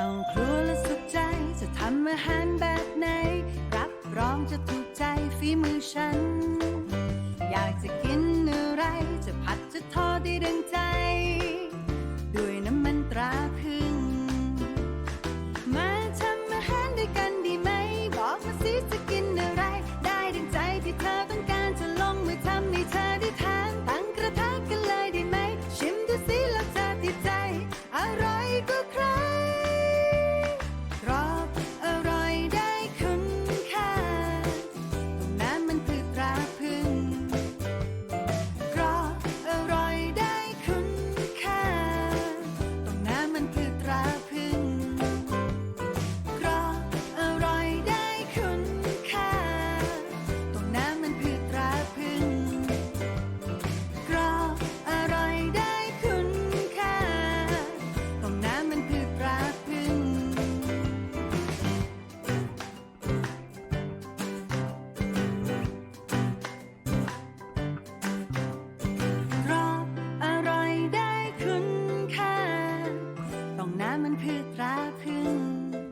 เข้าครัวและสุขใจ จะทำอาหารแบบไหน รับรองจะถูกใจฝีมือฉัน อยากจะกินอะไร จะผัดจะทอดได้ดังใจ ด้วยน้ำมันตราพึ่งมาทำอาหารด้วยกันดีไหม บอกมาสิ มันคือตราพื